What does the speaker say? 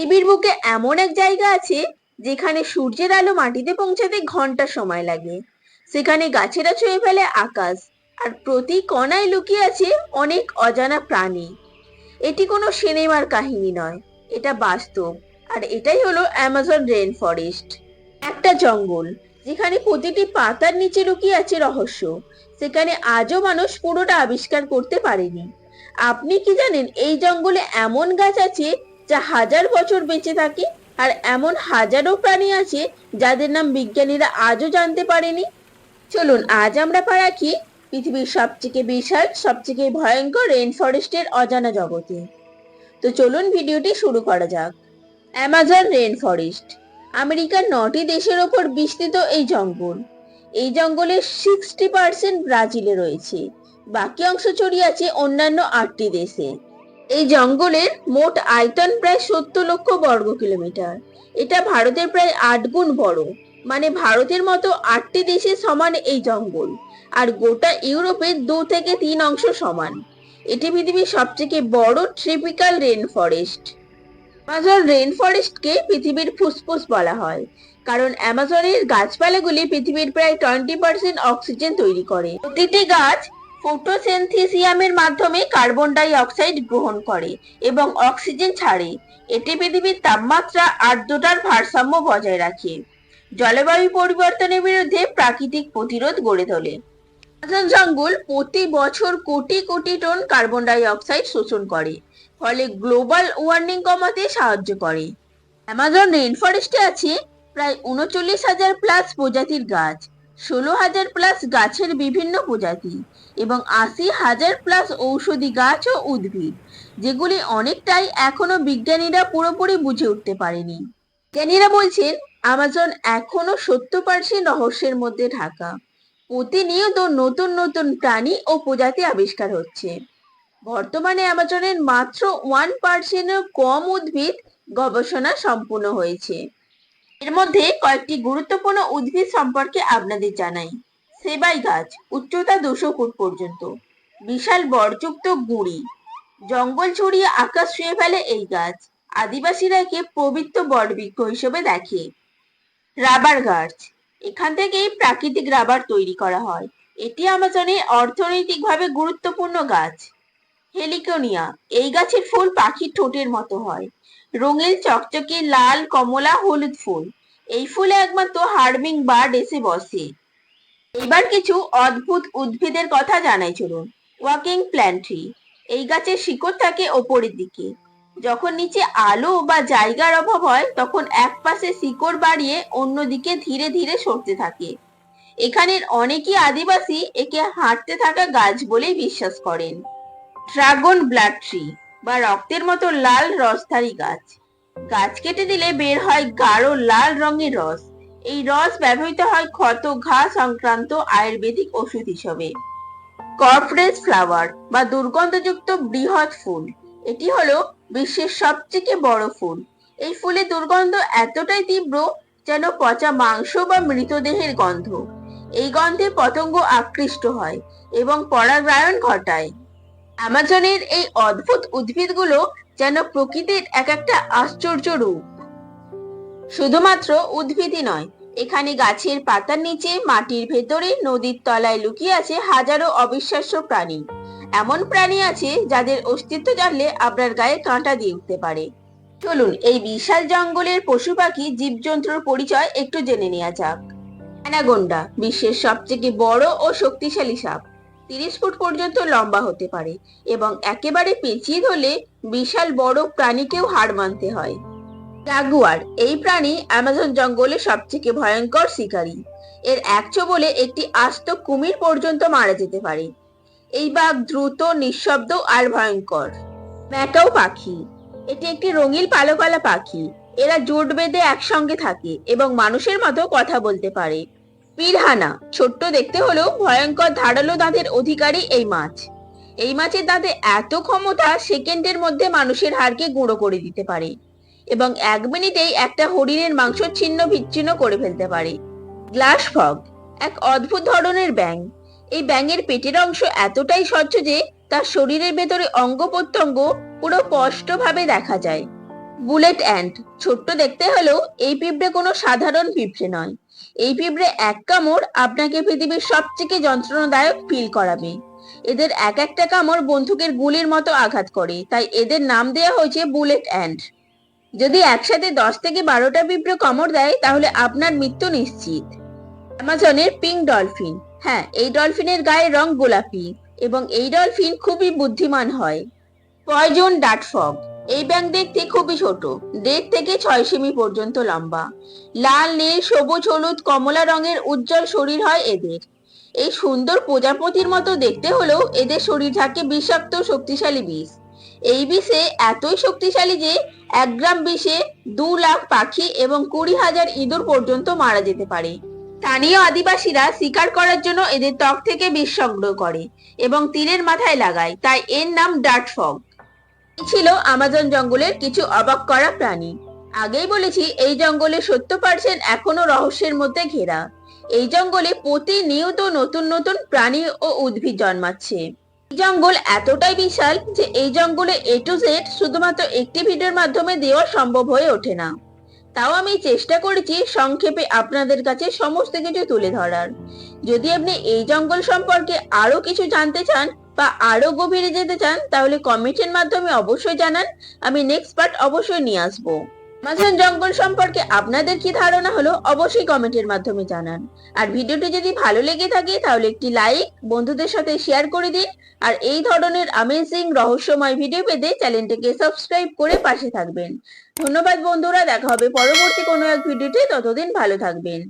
পৃথিবীর বুকে এমন এক জায়গা আছে যেখানে সূর্যের আলো মাটিতে পৌঁছাতে ঘণ্টা সময় লাগে। সেখানে গাছেরা ছুঁয়ে ফেলে আকাশ, আর প্রতি কণায় লুকিয়ে আছে অনেক অজানা প্রাণী। এটি কোনো সিনেমার কাহিনী নয়, এটা বাস্তব, আর এটাই হলো অ্যামাজন রেন ফরেস্ট। একটা জঙ্গল, যেখানে প্রতিটি পাতার নিচে লুকিয়ে আছে রহস্য, সেখানে আজও মানুষ পুরোটা আবিষ্কার করতে পারেনি। আপনি কি জানেন এই জঙ্গলে এমন গাছ আছে যা হাজার বছর বেঁচে থাকে আর এমন হাজারো প্রাণী আছে যাদের নাম বিজ্ঞানীরা আজও জানতে পারেনি। চলুন, আজ আমরা পা রাখি পৃথিবীর সবথেকে বিশাল সবথেকে ভয়ঙ্কর রেন ফরেস্টের অজানা জগতে। তো চলুন ভিডিওটি শুরু করা যাক। অ্যামাজন রেন ফরেস্ট আমেরিকার নটি দেশের ওপর বিস্তৃত এই জঙ্গল। এই জঙ্গলের সিক্সটি পার্সেন্ট ব্রাজিলে রয়েছে। বাকি অংশ ছড়িয়ে আছে অন্যান্য আটটি দেশে। এই জঙ্গলের মোট আয়তন প্রায় সত্তর লক্ষ বর্গ কিলোমিটার। এটা ভারতের প্রায় আট গুণ বড়। মানে ভারতের মতো আটটি দেশের সমান এই জঙ্গল। আর গোটা ইউরোপের দু থেকে তিন অংশ সমান। এটি পৃথিবীর সবথেকে বড় tropical rain forest Amazon rain ফরেস্টকে পৃথিবীর ফুসফুস বলা হয়। কারণ অ্যামাজনের গাছপালাগুলি পৃথিবীর প্রায় টোয়েন্টি পার্সেন্ট অক্সিজেন তৈরি করে। প্রতিটি গাছ ফটোসেনথিসিয়ামের মাধ্যমে কার্বন ডাই অক্সাইড গ্রহণ করে এবং অক্সিজেন ছাড়ে। এটি পৃথিবীর তাপমাত্রা আর্দ্রতার ভারসাম্য বজায় রাখে। জলবায়ু পরিবর্তনের বিরুদ্ধে প্রাকৃতিক প্রতিরোধ গড়ে তোলে। আমাজন জঙ্গল প্রতি বছর crore crore ton carbon die oxide শোষণ করে, ফলে গ্লোবাল ওয়ার্মিং কমাতে সাহায্য করে। অ্যামাজন রেন ফরেস্টে আছে প্রায় উনচল্লিশ হাজার প্লাস প্রজাতির গাছ। ষোলো হাজার প্লাস গাছের বিভিন্ন প্রজাতি এবং আশি হাজার প্লাস ঔষধি গাছ ও উদ্ভিদ, যেগুলি অনেকটাই এখনও বিজ্ঞানীরা পুরোপুরি বুঝে উঠতে পারেনি। বিজ্ঞানীরা বলছেন, আমাজন এখনও সত্তর পার্সেন্ট রহস্যের মধ্যে ঢাকা প্রতিনিয়ত নতুন নতুন প্রাণী ও প্রজাতি আবিষ্কার হচ্ছে। বর্তমানে আমাজনের মাত্র ওয়ান পার্সেন্টের কম উদ্ভিদ গবেষণা সম্পূর্ণ হয়েছে। এর মধ্যে কয়েকটি গুরুত্বপূর্ণ উদ্ভিদ সম্পর্কে আপনাদের জানাই। সেবাই গাছ, উচ্চতা দুশো ফুট পর্যন্ত। বিশাল বরযুক্ত গুঁড়ি। জঙ্গল ছড়িয়ে আকাশ ছুঁয়ে ফেলে এই গাছ। আদিবাসীরা একে পবিত্র বটবৃক্ষ হিসেবে দেখে। রাবার গাছ। এখান থেকেই প্রাকৃতিক রাবার তৈরি করা হয়। এটি আমাজনের অর্থনৈতিকভাবে গুরুত্বপূর্ণ গাছ। হেলিকোনিয়া। এই গাছের ফুল পাখির ঠোঁটের মতো হয়। রঙিন চকচকে লাল, কমলা, হলুদ ফুল। এই ফুলে একমাত্র হার্মিং বার্ড এসে বসে। এবার কিছু অদ্ভুত উদ্ভিদের কথা জানাই চলুন। Walking plant tree. এই গাছের শিকড় থাকে ওপরের দিকে। যখন নিচে আলো বা জায়গার অভাব হয়, তখন এক পাশে শিকড় বাড়িয়ে অন্যদিকে ধীরে ধীরে সরতে থাকে। এখানের অনেকই আদিবাসী একে হাঁটতে থাকা গাছ বলেই বিশ্বাস করেন। Dragon blood tree. বা রক্তের মতো লাল রসধারী গাছ। গাছ কেটে দিলে বের হয় গাঢ় লাল রঙের রস। এই রস ব্যবহৃত হয় ক্ষত, ঘা সংক্রান্ত আয়ুর্বেদিক ওষুধ হিসেবে। কর্পোরেট ফ্লাওয়ার বা দুর্গন্ধযুক্ত বৃহৎ ফুল। এটি হলো বিশ্বের সবথেকে বড় ফুল। এই ফুলের দুর্গন্ধ এতটাই তীব্র যেন পচা মাংস বা মৃতদেহের গন্ধ। এই গন্ধে পতঙ্গ আকৃষ্ট হয় এবং পরাগায়ন ঘটায়। অ্যামাজনের এই অদ্ভুত উদ্ভিদগুলো যেন প্রকৃতির এক একটা আশ্চর্য রূপ। শুধুমাত্র উদ্ভিদই নয়, এখানে গাছের পাতার নিচে, মাটির ভেতরে, নদীর তলায় লুকিয়ে আছে হাজারো অবিশ্বাস্য প্রাণী। এমন প্রাণী আছে যাদের অস্তিত্ব জানলে আপনার গায়ে কাঁটা দিয়ে উঠতে পারে। চলুন এই বিশাল জঙ্গলের পশু পাখি জীবজন্তুর পরিচয় একটু জেনে নেওয়া যাক। অ্যানাগোন্ডা, বিশ্বের সবথেকে বড় ও শক্তিশালী সাপ। তিরিশ ফুট পর্যন্ত লম্বা হতে পারে এবং একেবারে পেঁচিয়ে ধরলে বিশাল বড় প্রাণীকেও হার মানতে হয়। জাগুয়ার, এই প্রাণী অ্যামাজন জঙ্গলে সবথেকে ভয়ঙ্কর শিকারী। এর একচো বলে একটি আস্ত কুমির পর্যন্ত মারা যেতে পারে। এই বাঘ দ্রুত, নিঃশব্দ আর ভয়ঙ্কর। ম্যাকাও পাখি। এটি একটি রঙিন পালকালা পাখি। এরা জোট বেঁধে একসঙ্গে থাকে এবং মানুষের মতো কথা বলতে পারে। পিরহানা, ছোট্ট দেখতে হলেও ভয়ঙ্কর ধারালো দাঁতের অধিকারী এই মাছ। এই মাছের দাঁতে এত ক্ষমতা, সেকেন্ডের মধ্যে মানুষের হাড়কে গুঁড়ো করে দিতে পারে এবং এক মিনিটেই একটা হরিণের মাংস ছিন্ন বিচ্ছিন্ন করে ফেলতে পারে। গ্লাস ফগ, এক অদ্ভুত ধরনের ব্যাঙ। এই ব্যাঙের পেটের অংশ এতটাই স্বচ্ছ যে তার শরীরের ভেতরে অঙ্গ প্রত্যঙ্গ পুরো স্পষ্টভাবে দেখা যায়। বুলেট অ্যান্ট ছোট্ট দেখতে হলেও এই পিঁপড়ে কোনো সাধারণ পিঁপড়ে নয়। এই পিঁপড়ে এক কামড় আপনাকে পৃথিবীর সবথেকে যন্ত্রণাদায়ক ফিল করাবে। এদের এক একটা কামড় বন্দুকের গুলির মতো আঘাত করে, তাই এদের নাম দেওয়া হয়েছে বুলেট অ্যান্ট যদি একসাথে দশ থেকে বারোটা পিঁপড়ে কামড় দেয়, তাহলে আপনার মৃত্যু নিশ্চিত। অ্যামাজনের পিঙ্ক ডলফিন। হ্যাঁ এই ডলফিনের গায়ের রং গোলাপি এবং এই ডলফিন খুবই বুদ্ধিমান হয়। পয়জন ডাটফগ এই ব্যাঙ দেখতে খুবই ছোট। দেড় থেকে ছয় সেমি পর্যন্ত লম্বা। লাল, নীল, সবুজ, হলুদ, কমলা রঙের উজ্জ্বল শরীর হয় এদের। এই সুন্দর প্রজাপতির মতো দেখতে হলেও এদের শরীর থাকে বিষাক্ত, শক্তিশালী বিষ। এই বিষে এতই শক্তিশালী যে এক গ্রাম বিষে দু লাখ পাখি এবং কুড়ি হাজার ইঁদুর পর্যন্ত মারা যেতে পারে। স্থানীয় আদিবাসীরা শিকার করার জন্য এদের ত্বক থেকে বিষ সংগ্রহ করে এবং তীরের মাথায় লাগায়। তাই এর নাম ডার্ট ফগ। ছিল আমাজন জঙ্গলের কিছু অবাক করা প্রাণী। আগেই বলেছি, এই জঙ্গলে সত্তর পার্সেন্ট এখনও রহস্যের মধ্যে ঘেরা। এই জঙ্গলে প্রতিনিয়ত নতুন নতুন প্রাণী ও উদ্ভিদ জন্মাচ্ছে। জঙ্গল এতটাই বিশাল যে এই জঙ্গলে এ টু জেড শুধুমাত্র একটি ভিডিওর মাধ্যমে দেওয়া সম্ভব হয়ে ওঠে না। তাও আমি চেষ্টা করেছি সংক্ষেপে আপনাদের কাছে সমস্ত কিছু তুলে ধরার। যদি আপনি এই জঙ্গল সম্পর্কে আরও কিছু জানতে চান বা আরও গভীরে যেতে চান, তাহলে কমেন্টের মাধ্যমে অবশ্যই জানান। আমি নেক্সট পার্ট অবশ্যই নিয়ে আসব। আমাজন জঙ্গল সম্পর্কে আপনাদের কি ধারণা হলো, অবশ্যই কমেন্টের মাধ্যমে জানান। আর ভিডিওটি যদি ভালো লেগে থাকে, তাহলে একটি লাইক বন্ধুদের সাথে শেয়ার করে দিন। আর এই ধরনের অ্যামেজিং রহস্যময় ভিডিও পেতে চ্যানেলটিকে সাবস্ক্রাইব করে পাশে থাকবেন। ধন্যবাদ বন্ধুরা, দেখা হবে পরবর্তী কোনো এক ভিডিওতে ততদিন ভালো থাকবেন।